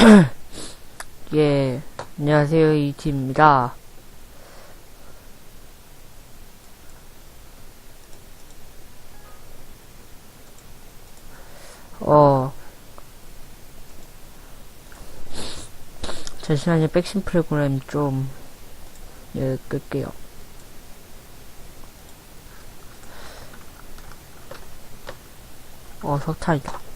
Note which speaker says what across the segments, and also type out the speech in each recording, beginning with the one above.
Speaker 1: 예, 안녕하세요, 이티입니다. 어, 잠시만요, 백신 프로그램 좀, 예, 끌게요. 어, 석탄이다.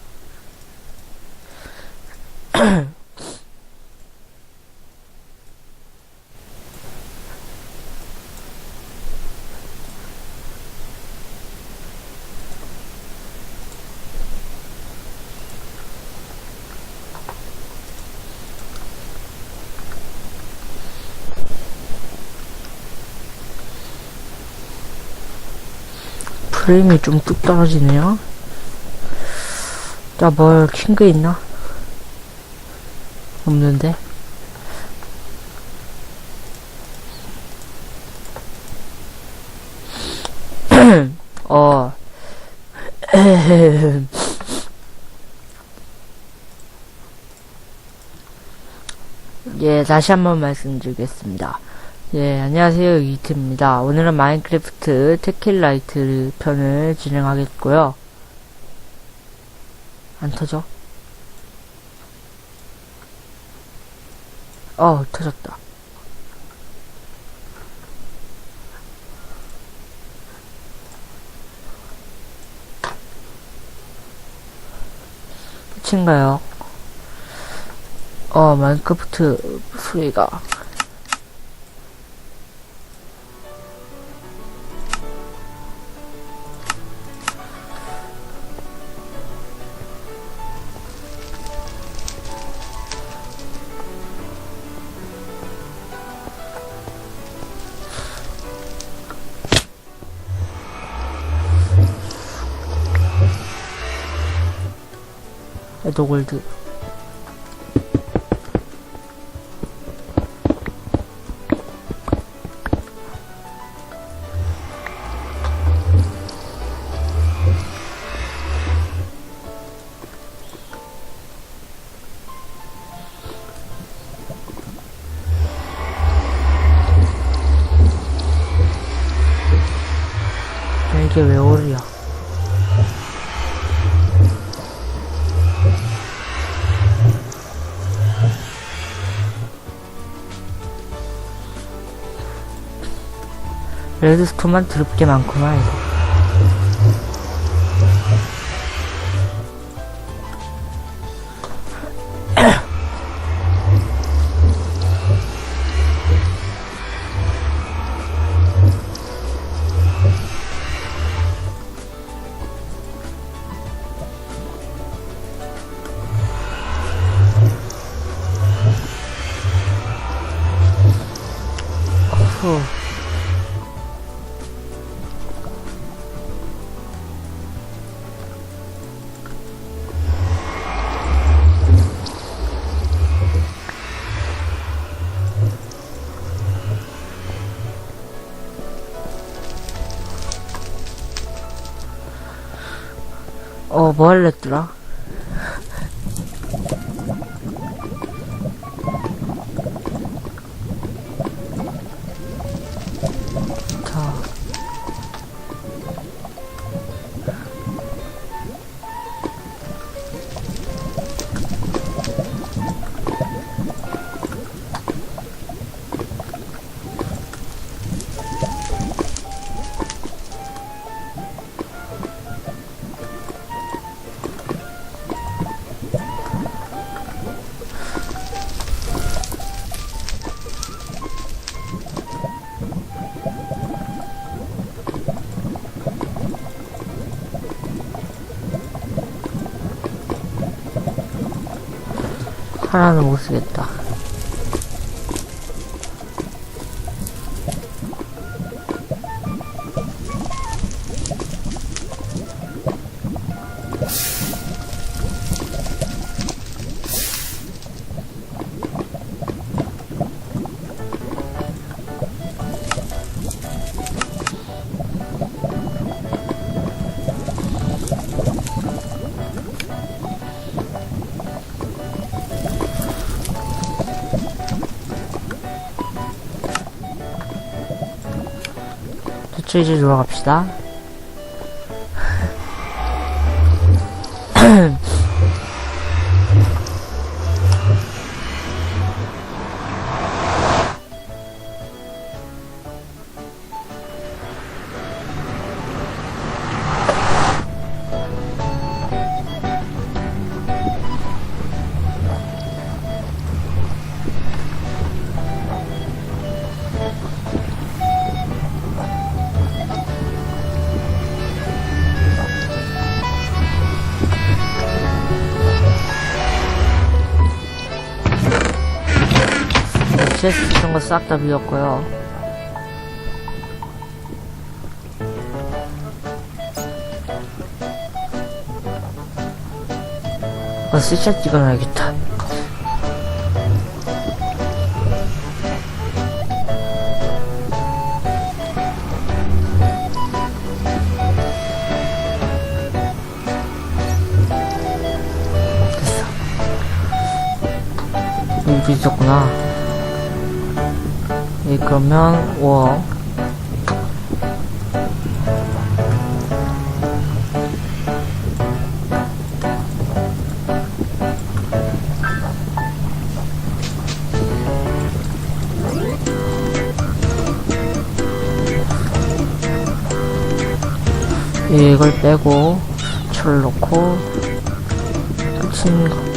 Speaker 1: 프레임이 좀 뚝 떨어지네요. 자, 뭘킨거 있나? 없는데? 어. 예, 다시 한번 말씀드리겠습니다. 예, 안녕하세요. 이트입니다. 오늘은 마인크래프트 테킬라이트 편을 진행하겠고요. 안 터져? 어, 터졌다. 끝인가요? 어, 마인크래프트 소리가. 에더 레드스톤만 드럽게 많구나 이거 어, 뭐 할랬더라? 하나는 못 쓰겠다. 스트레이지 들어갑시다. 싹다 비웠고요. 어, 스샷 찍어놔야겠다. 있었구나. 예, 그러면 워. 예, 이걸 빼고 철 넣고 끝인가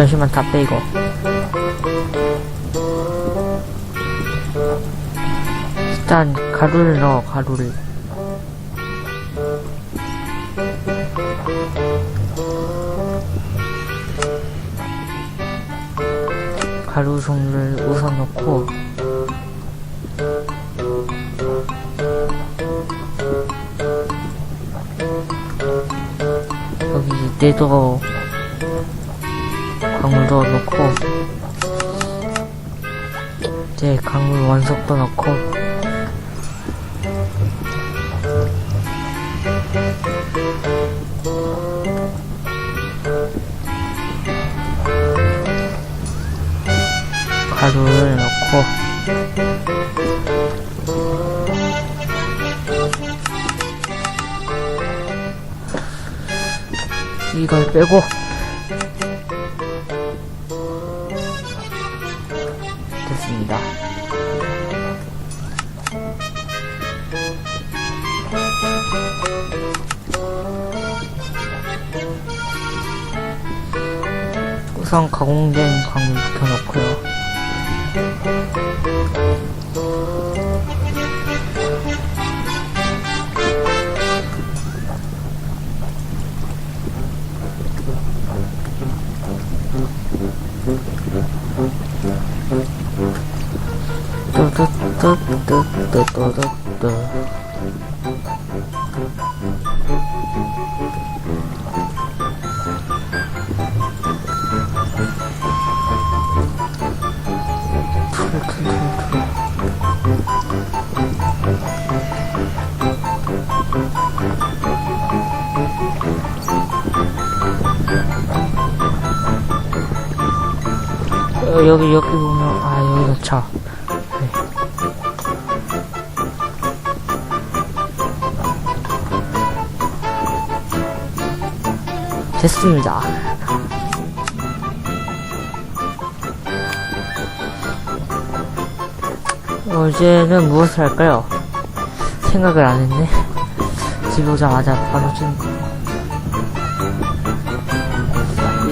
Speaker 1: 잠시만 다 빼고. 일단 가루를 넣어 가루를. 가루 종류를 우선 넣고. 여기 내도 넣고 이제 강물 원석도 넣고 가루를 넣고 이걸 빼고 됐습니다. 우선 가공된 광물 켜놓고요. 어, 여기 여기 보면 아 여기가 차 됐습니다. 어, 이제는 무엇을 할까요? 생각을 안 했네. 집에 오자마자 바로 좀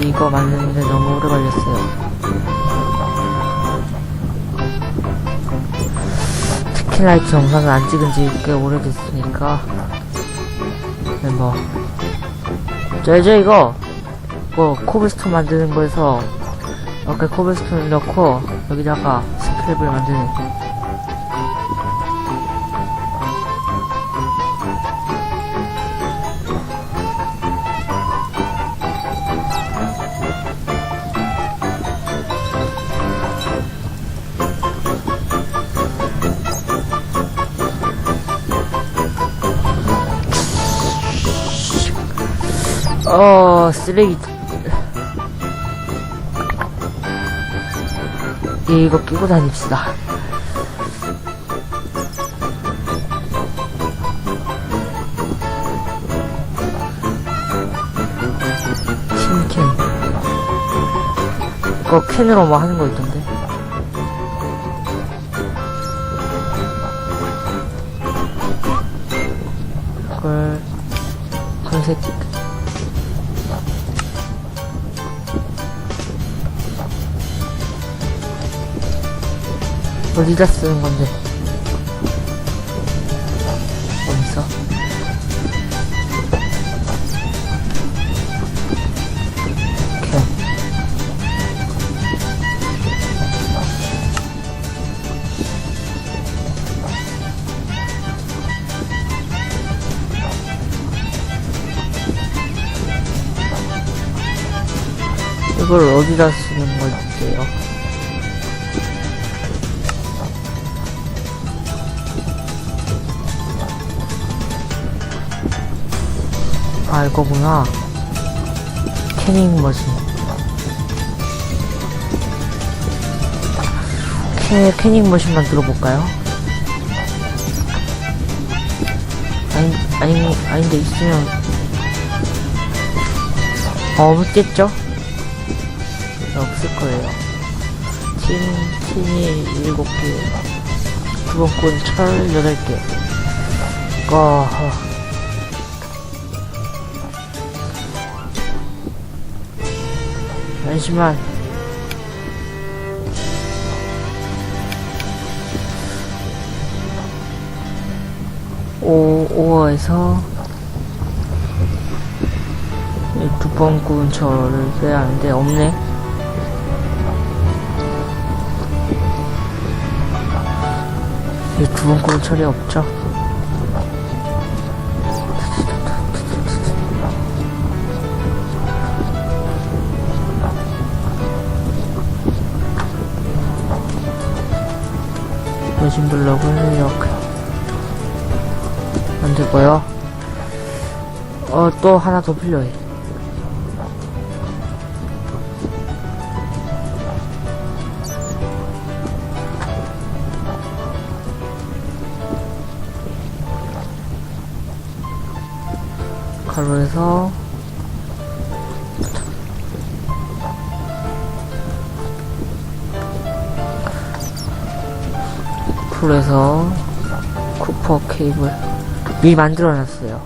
Speaker 1: 이거 만드는데 너무 오래 걸렸어요. 스킬라이트 영상을 안 찍은 지 꽤 오래됐으니까 네, 뭐 저 이제 이거 뭐 코블스톤 만드는 거에서 이렇게 코블스톤을 넣고 여기다가 스크랩을 만드는 어, 쓰레기. 예, 이거 끼고 다닙시다. 팀캔. 이거 캔으로 뭐 하는 거 있던데. 어디다 쓰는 건데? 어디서? 캔. 이걸 어디다 쓰 아, 이거구나. 캐닝 머신. 캐, 캐닝 머신 만 들어볼까요? 아니, 아니, 아닌데, 있으면. 어, 없겠죠? 없을 거예요. 팀, 팀이 일곱 개. 두번꾼 철 여덟 개. 거, 잠시만. 오, 5에서 두 번 구운 철을 빼야 하는데 없네. 두 번 구운 철이 없죠. 머신 블럭을 이렇게 만들고요. 어, 또 하나 더 필요해. 가루에서 풀에서 쿠퍼 케이블 미리 만들어 놨어요.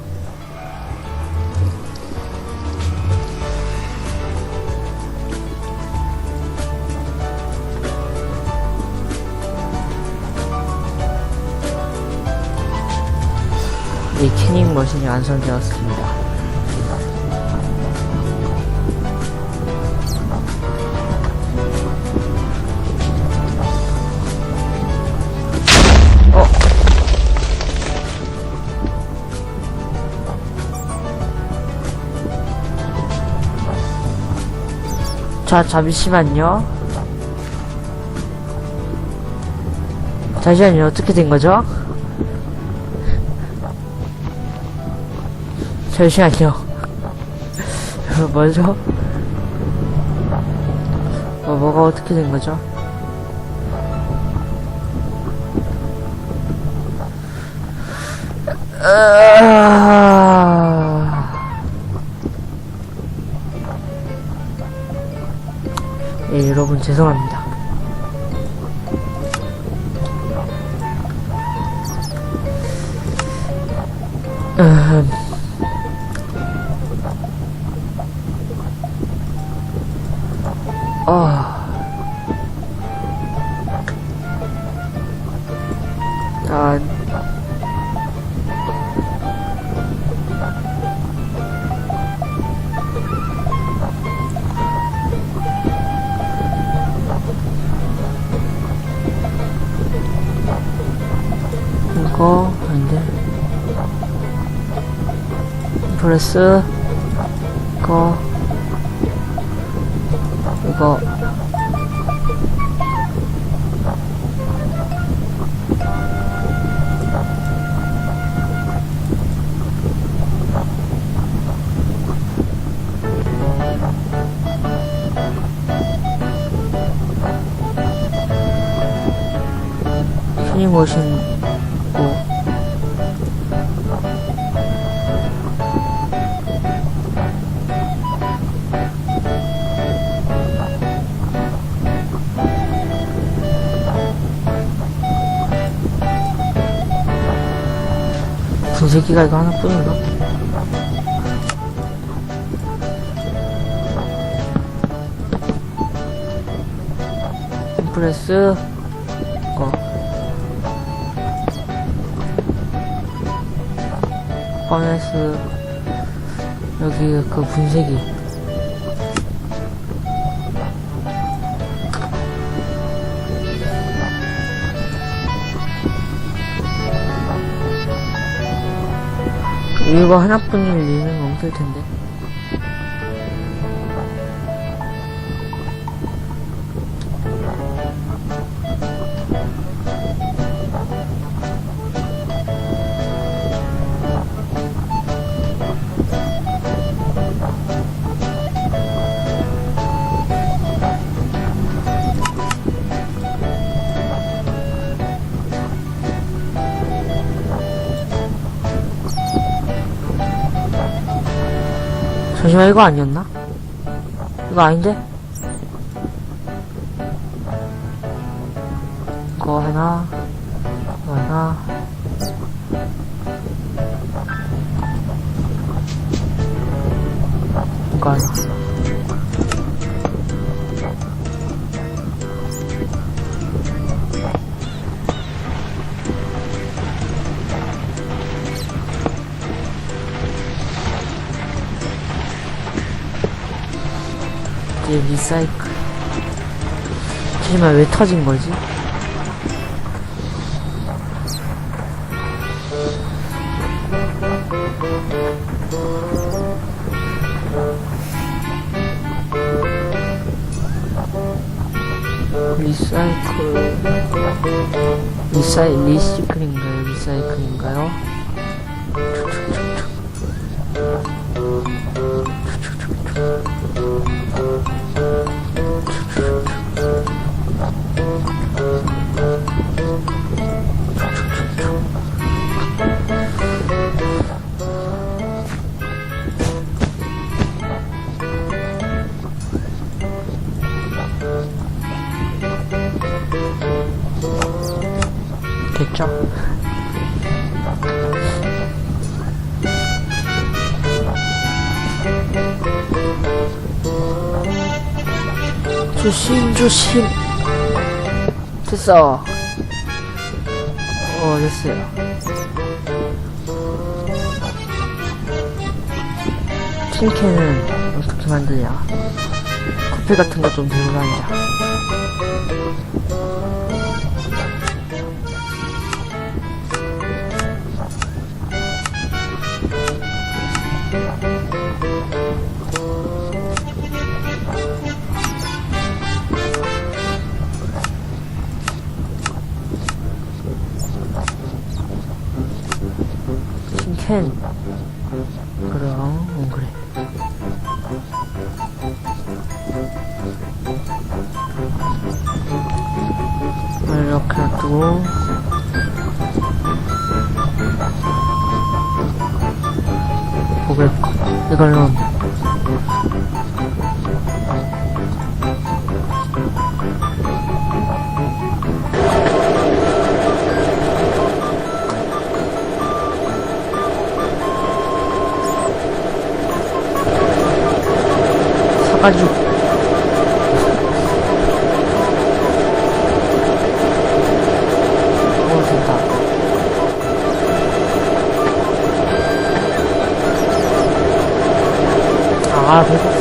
Speaker 1: 이 캐닝 머신이 완성되었습니다. 자, 잠시만요. 잠시만요, 어떻게 된 거죠? 잠시만요. 뭐죠? 뭐, 뭐가 어떻게 된 거죠? 아... 예, 여러분 죄송합니다. 음... 아... 아... 플러스 이거 이거. 신이 멋있는 분쇄기가 이거 하나뿐인가? 컴프레스? 거. 퍼네스. 여기 그 분쇄기 이거 하나뿐인 리는 없을 텐데 잠시만 이거 아니었나? 이거 아닌데? 이거 하나 이거 하나 이거 하나 이제 리사이클 하지만 왜 터진 거지? 리사이클 리사이 리시클인가요? 리사이클인가요? 조심 조심. 됐어. 어 됐어요. 틴캔은 어떻게 만드냐? 커피 같은 거 좀 들고 다니자 그럼 응, 그래. 이렇게 놔두고. 고백 이걸 넣 오 된다 아 배고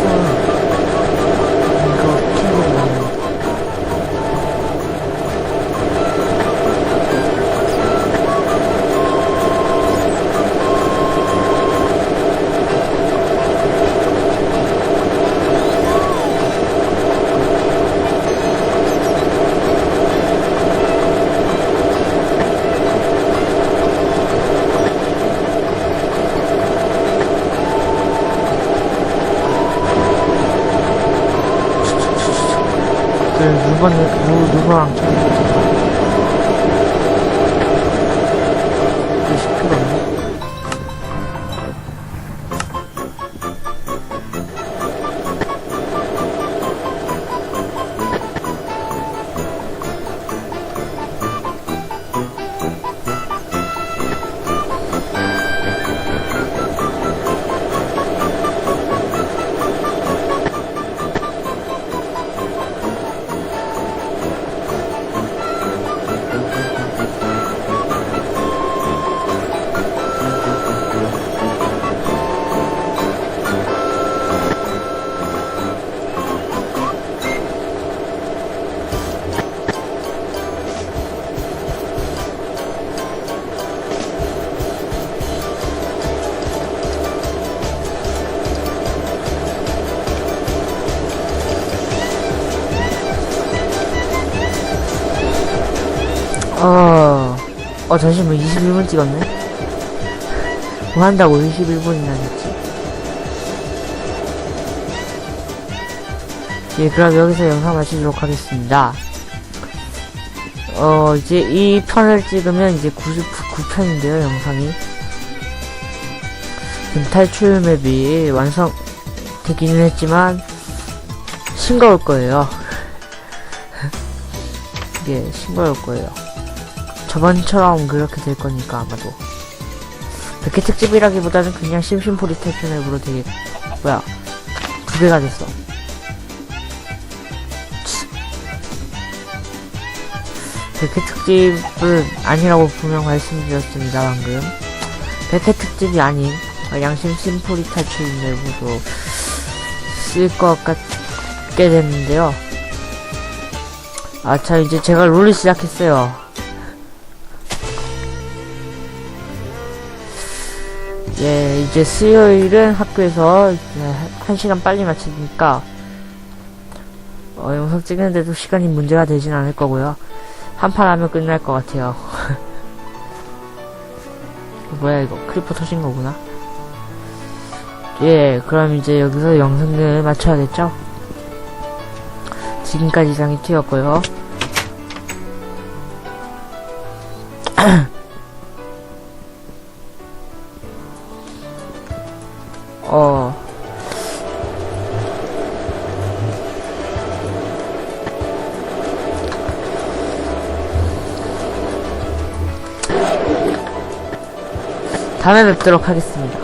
Speaker 1: 어, 잠시만, 21분 찍었네? 뭐 한다고 21분이나 됐지? 예, 그럼 여기서 영상 마치도록 하겠습니다. 어, 이제 이 편을 찍으면 이제 99편인데요, 영상이. 지금 탈출 맵이 완성되기는 했지만, 싱거울 거예요. 이게 싱거울 거예요. 저번처럼 그렇게 될 거니까, 아마도. 백회 특집이라기보다는 그냥 심심풀이 맵으로 되게, 뭐야, 두 배가 됐어. 백회 특집은 아니라고 분명 말씀드렸습니다, 방금. 백회 특집이 아닌 양심 심포리 탈출 맵으로 쓸 것 같게 됐는데요. 아, 자, 이제 제가 롤을 시작했어요. 예, 이제 수요일은 학교에서 한 시간 빨리 마치니까, 어, 영상 찍는데도 시간이 문제가 되진 않을 거고요. 한판 하면 끝날 것 같아요. 뭐야 이거 크리퍼 터진 거구나. 예, 그럼 이제 여기서 영상을 마쳐야겠죠? 지금까지 이상이 튀었고요. 다음에 뵙도록 하겠습니다.